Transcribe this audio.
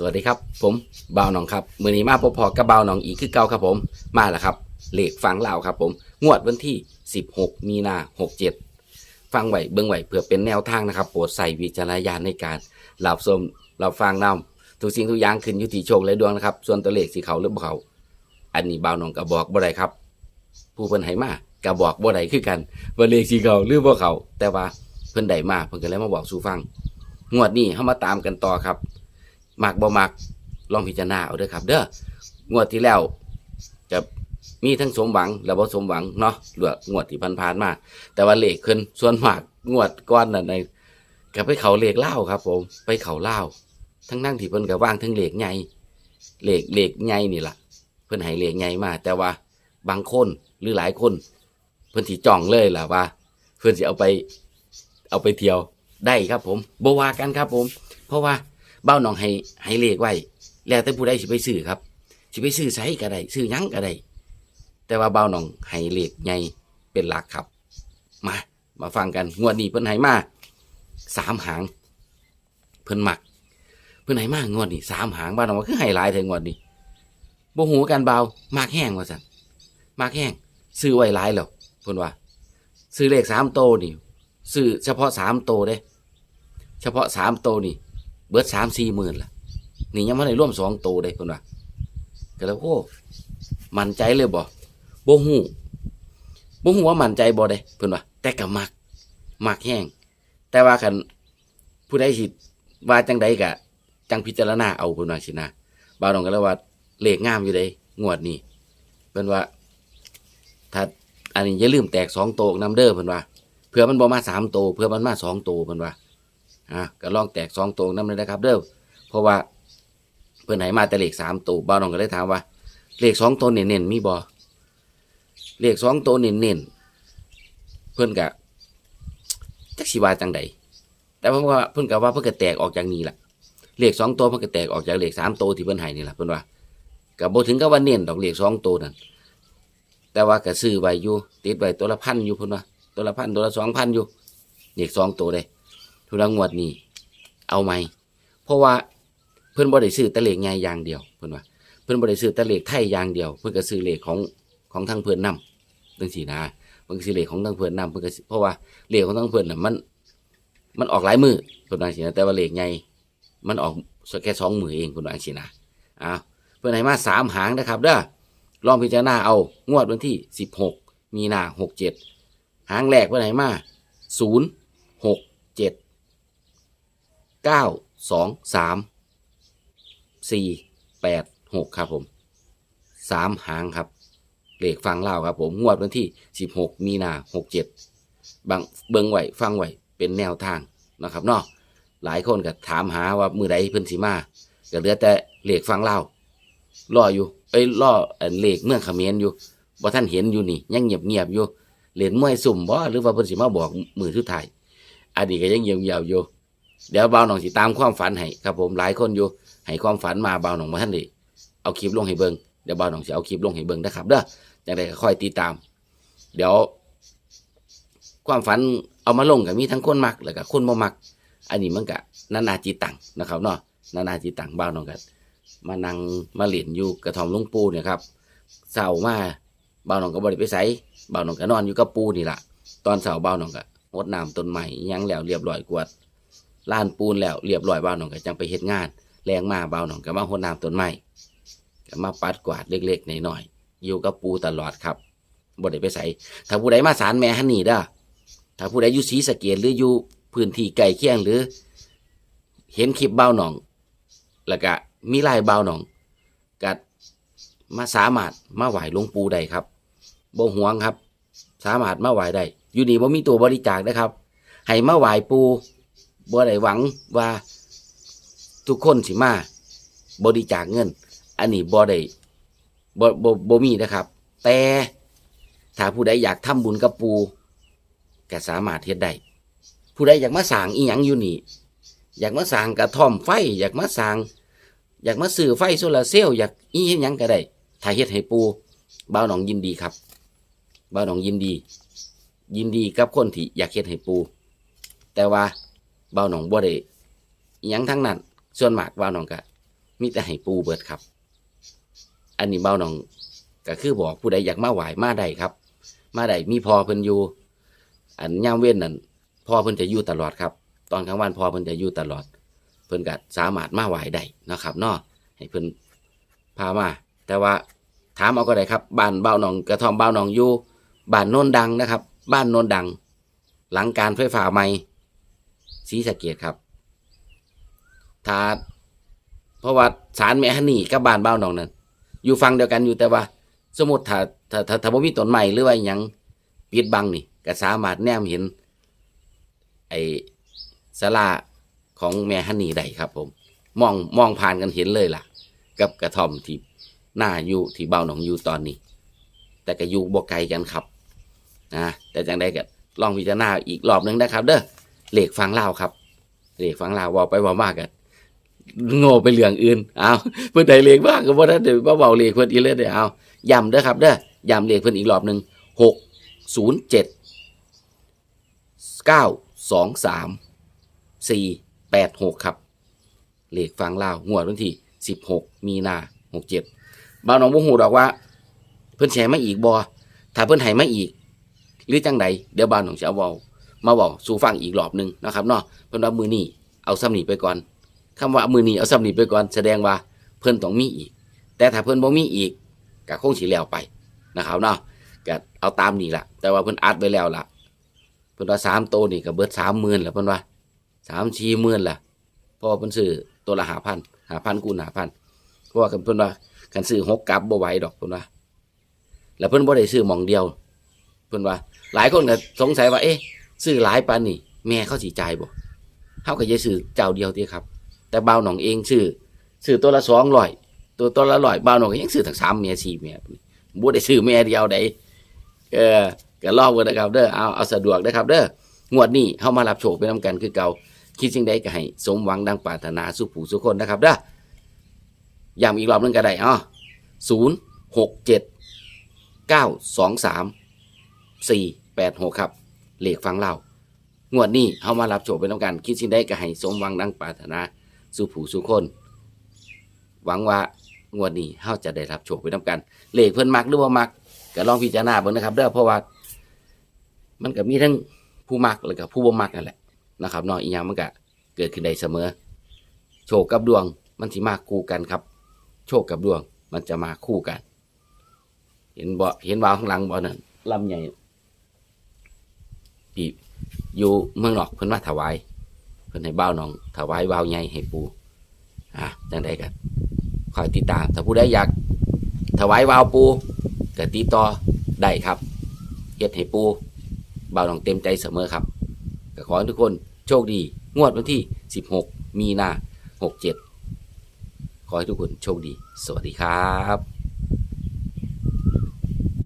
สวัสดีครับ ผมบ่าวหนองครับมือนี้มาพบพอกับบ่าวหนองอีกคือเก่าครับผมมาแล้วครับเลขฟังเล่าวครับผมงวดวันที่ 16 มีนา 67 ฟังไหวเบิ่งไหวเพื่อเป็นแนวทางนะครับโปรดใส่วิจารณญาณในการรับชมรับฟังนำทุกสิ่งทุกอย่างขึ้นอยู่ที่โชคและดวงนะครับ ส่วนตัวเลขสีเขาหรือบ่เขาอันนี้บ่าวหนองก็บอกบ่ได้ครับ ผู้เพิ่นให้มาก็บอกบ่ได้คือกันว่าเลขสีเขาหรือบ่เขาแต่ว่าเพิ่นได้มาเพิ่นก็เลยมาบอกสู่ฟังงวดนี้เฮามาตามกันต่อครับ มักบ่มักลองพิจารณาเอาเด้อครับ เด้องวดที่แล้วจะมีทั้งสมหวังและบ่สมหวังเนาะเหลืองวดที่ผ่านๆมา แต่ว่าเลขขึ้นส่วนมากงวดก้อนนั่นในก็ไปเขาเลขเล่าครับ ผม ไปเขาเล่าทั้งนั่งที่เพิ่นก็ว่างทั้งเลขใหญ่เลขเลขใหญ่นี่ล่ะ เพิ่นให้เลขใหญ่มา แต่ว่าบางคนหรือหลายคน เพิ่นสิจ้องเลยล่ะว่า เพิ่นสิเอาไป เอาไปเที่ยวได้ครับ ผมบ่ว่ากันครับ ผม เพราะว่า เบ้าหนองให้ให้เลขไว้ แล้วแต่ผู้ใดสิไปซื้อครับ สิไปซื้อไสก็ได้ซื้อยังก็ได้แต่ว่าเบ้าหนองให้เลขใหญ่เป็นหลักครับ มา มาฟังกันงวดนี้เพิ่นให้มาสามหาง เพิ่นหมัก เพิ่นให้มางวดนี้สามหางบ้านหนองว่าคือให้หลายเถองวดนี้บ่หูกันเบามากแห้งว่าซั่นมากแห้งซื้อไว้หลายแล้วเพิ่นว่า ซื้อเลขสามโตนี่ซื้อเฉพาะสามโตเด้ เฉพาะสามโตนี่ เบิดสามสี่หมื่นละนี่ยังไม่ได้ร่วมสองโตได้คนว่าก็แล้วโอ้มั่นใจเลยบ่บ่หูบ่หูว่ามั่นใจบ่ได้เพิ่นว่าแต่ก็มักมักแห้งแต่ว่าคันผู้ใดสิว่าจังใดก็จังพิจารณาเอาเพิ่นว่าสินะบ่าวน้องก็เลยว่าเลขงามอยู่เด้งวดนี้เพิ่นว่า ถ้าอันนี้อย่าลืมแตกสองโตนํเด้อเพิ่นว่าเผื่อมันบ่มาสามโตเผื่อมันมาสองโตเพิ่นว่า อะก็ลองแตกสองตัวน้ำเลยนะครับ เด้อเพราะว่าเพื่อนไหนมาแต่เลขสามตัวบ้าน้องก็เลยถามว่า เลขสองตัวเน้นๆมีบอเลขสองตัวเน้นๆเพื่อนกะจักสิวาจังใดแต่เพิ่นว่าเพื่อนกะว่าเพื่อนก็แตกออกจากนี้แหละเลขสองตัวเพื่อนก็แตกออกจากเลขสามตัวที่เพื่อนให้นี่แหละเพื่อนว่ากับโบถึงกับว่าเน้นดอกเลขสองตัวนั่นแต่ว่าก็ซื้อไว้อยู่ติดไว้ตัวละพันอยู่เพื่อนว่าตัวละพันตัวละสองพันอยู่เลขสองตัวเลย ทุรางวดนี้ เอาไหมเพราะว่าเพิ่อนบ่ได้ซื้อตะเลขใหญ่อย่างเดียวเพิ่อนว่า เพิ่อนบ่ได้ซื้อตะเลขไทยอย่างเดียว เพิ่อนก็ซื้อเลขของของทางเพิ่อนนำจังซี่นะเพิ่นซื้อเลขของทางเพิ่อนนำเพิ่อนก็เพราะว่าเลขของทางเพิ่นน่ะมัน มันออกหลายมือเพิ่นว่าจังซี่นะแต่ว่าเลขใหญ่มันออกแค่สองมือเองเพิ่นว่าจังซี่นะอ้าวเพิ่อนให้มาสามหางนะครับเด้อลองพิจารณาเอางวดวันที่16มีนา67หางแรกเพิ่อนให้มา0 6 7เจ็ด ก้าสองสามสี่แปดหกครับผมสามหางครับเลขฟังเล่าครับผมงวดวันที่สิบหกมีนาหกเจ็ดบางเบิงไหวฟังไหวเป็นแนวทางนะครับเนาะหลายคนก็ถามหาว่ามือใดเพิ่นสีมาก็เหลือแต่เลขฟังเล่ารออยู่ไอ้ยรอเลขเมืองเขมรอยู่บ่ท่านเห็นอยู่นี่ยังเงียบเงียบอยู่เหรียญมวยสุ่มบ่หรือว่าเพิ่นสิมาบอกมือทุกทยอันนี้ก็ยังเงียบเงียบอยู่ เดี๋ยวเบาหนองสิตามความฝันให้ครับผมหลายคนอยู่ให้ความฝันมาเบาหนองมาท่านดิเอาคลิปลงให้เบิงเดี๋ยวเบาหนองจะเอาคลิปลงให้เบิงนะครับเด้อจังใดก็ค่อยติดตาม เดี๋ยว ความฝันเอามาลงกับมีทั้งคนมักแล้วก็คนบ่มัก อันนี้มันก็นานาจิตตังนะครับเนาะนานาจิตตังเบาหนองกันมานั่งมาเหรียญอยู่กระท่อมลุงปูเนี่ยครับเสาร์มาเบาหนองก็บริไปใส่เบาหนองก็นอนอยู่กับปูนี่แหละตอนเสาร์เบาหนองก็งดน้ำต้นใหม่ยังแล้วเรียบร้อยกวด ลานปูนแล้วเรียบร้อยบ่าวหนองก็จังไปเฮ็ดงาน แรงมาบ่าวหนองก็มาหดน้ำต้นไม้ก็มาปัดกวาดเล็กๆหน้อยๆอยู่กับปูตลอดครับบ่ได้ไปใส่ถ้าผู้ใดมาสารแม่ฮันนี่เด้อถ้าผู้ใดอยู่ศรีสะเกษหรืออยู่พื้นที่ใกล้เคียงหรือ เห็นคลิปบ่าหนอง แล้วก็มีลายบ่าหนองก็มาสามารถมาไหวหลวงปู่ได้ครับบ่หวงครับ สามารถมาไหวได้ อยู่นี่บ่มีตัวบริจาคนะครับ ให้มาไหวปู บ่ได้หวังว่าทุกคนสิมาบริจาคเงิน อันนี้บ่ได้บ่บ่บ่มีนะครับ แต่ถ้าผู้ใดอยากทำบุญกับปูก็สามารถเฮ็ดได้ผู้ใดอยากมาสร้างอีหยังอยู่นี่ อยากมาสร้างกระท่อมไฟ อยากมาสร้าง อยากมาซื้อไฟโซลาเซลล์อยากอีเฮ็ดหยังก็ได้ถ้าเฮ็ดให้ปูบ่าวหนองยินดีครับบ่าวหนองยินดี ยินดีกับคนที่อยากเฮ็ดให้ปูแต่ว่า เบาหนองบ่ได้อิยังทั้งนั้น ส่วนมากเบาหนองก็มีแต่ให้ปูเบิดครับ อันนี้เบ้าหนองก็คือบอกผู้ใดอยากมาไหวมาได้ครับ มาได้มีพอเพิ่นอยู่ อันย่ามเว้นนั่นพอเพิ่นจะอยู่ตลอดครับ ตอนกลางวันพอเพิ่นจะอยู่ตลอด เพิ่นก็สามารถมาไหวได้นะครับเนาะให้เพิ่นพามา แต่ว่าถามเอาก็ได้ครับบ้านเบ้าหนองกระทอมเบ้าหนองอยู่บ้านโนนดังนะครับ บ้านโนนดัง หลังการไฟฟ้าใหม่ ศรีสะเกดครับถ้าเพราะว่าสารแม่ฮันนี่กับบ้านเบ้าหนองนั้น อยู่ฟังเดียวกันอยู่แต่ว่า สมมติถ้าถ้าถ้าถ้าบ่มีต้นไม้หรือว่าหยังปิดบังนี่ก็สามารถแนมเห็น ไอ้ศาลาของแม่ฮันนี่ได้ครับ ผม มองมองผ่านกันเห็นเลยล่ะ กับกระท่อมที่หน้าอยู่ที่เบ้าหนองอยู่ตอนนี้ แต่ก็อยู่บ่ไกลกันครับนะแต่จังใดก็ลองพิจารณาอีกรอบหนึงนะครับ เด้อ เหล็กฟังเล่าวครับเหล็กฟังเล่าวว่าไปว่ามากกันโง่ไปเรื่องอื่นเอาเพื่อนใดเหล็กบ้างก็บ่ได้เดี๋ยวเบาเหล็กเพื่อนอีเลยเดี๋ยวเอาย้ำเด้อครับเด้อย้ำเหล็กเพื่อนอีกรอบหนึ่งหกศูนย์เจ็ดเก้าสองสามสี่แปดหกครับเหล็กฟังเล่าวงวดวันที่สิบหกมีนาหกเจ็ดบ่าวน้องบุหูดอกว่า เพื่อนแชร์มาอีกบอถ้าเพื่อนให้มาอีก หรือจังใดเดี๋ยวบ้านของจะเอาเว้า มาบอกสู่ฟังอีกรอบหนึ่งนะครับเนาะเพิ่นว่ามือนี้เอาซ้ำนี้ไปก่อนคำว่ามือนี้เอาซ้ำนี้ไปก่อน แสดงว่าเพิ่นต้องมีอีก แต่ถ้าเพิ่นบ่มีอีกก็คงสิแล้วไปนะครับเนาะก็เอาตามนี้ล่ะแต่ว่าเพิ่นอัดไว้แล้วละเพิ่นว่าสามโตนี่ก็เบิดสามหมื่นล้วเพิ่นว่าสามสี่หมื่นละเพราะว่าเพิ่นซื้อตัวละหาพันห้าพันคูห้าพันเพราะว่าเพิ่นว่าคันซื้อหกกลับบ่ไหวดอกเพิ่นว่า แล้วเพิ่นบ่ได้ซื้อหมองเดียว เพิ่นว่า หลายคนก็สงสัยว่า เอ๊ะ ซื้อหลายปานนี่ แม่เขาสิจ่ายบ่เฮาก็จะซื้อเจ้าเดียวติครับ แต่บ่าวหนองเองซื้อซื้อตัวละ200ตัวตัวละ100บ่าวหนองก็ยังซื้อทั้ง3แม่4แม่บ่ได้ซื้อแม่เดียวใดเออก็ลองเบิ่งนะครับเด้อเอาเอาสะดวกนะครับเด้องวดนี้เฮามารับโชคไปนํกันคือเก่าคิดสิ่งใดก็ให้สมหวังดังปรารถนาสุขผู้สุขคนนะครับเด้อย้ำอีกรอบนึงก็ได้อ้อ067 923สี่แปดหกครับ เหล็กฟังเล่างวดนี้เขามารับโจทย์เป็นต้องการคิดสิ่งใดก็ให้สมหวังดังปรารถนาสู่ผู้สู่คน หวังว่างวดนี้เขาจะได้รับโชคไปน้ำกันเหล็กเพิ่นมักหรือว่ามักก็ลองพิจารณาเบิ่งนะครับเด้อเพราะว่า มันก็มีทั้งผู้มักแล้วก็ผู้บ่มักนั่นแหละนะครับเนาะอีหยังมันก็เกิดขึ้นได้เสมอ โชคกับดวงมันสิมาคู่กันครับ โชคกับดวงมันจะมาคู่กัน เห็นบ่เห็นวาวข้างหลังบ่นั่นลำใหญ่ ปีอยู่เมืองนอกเพิ่นมาถวาย เพิ่นให้บ่าวน้อง ถวายวาวใหญ่ให้ปูอะจังไดกันคอยติดตาม ถ้าผู้ใดอยาก ถวายวาวปูก็ติดต่อได้ครับเฮ็ดให้ปูบ่าวน้องเต็มใจเสมอครับก็ขอให้ทุกคนโชคดี งวดวันที่ 16 มีนา67 ขอให้ทุกคนโชคดี สวัสดีครับ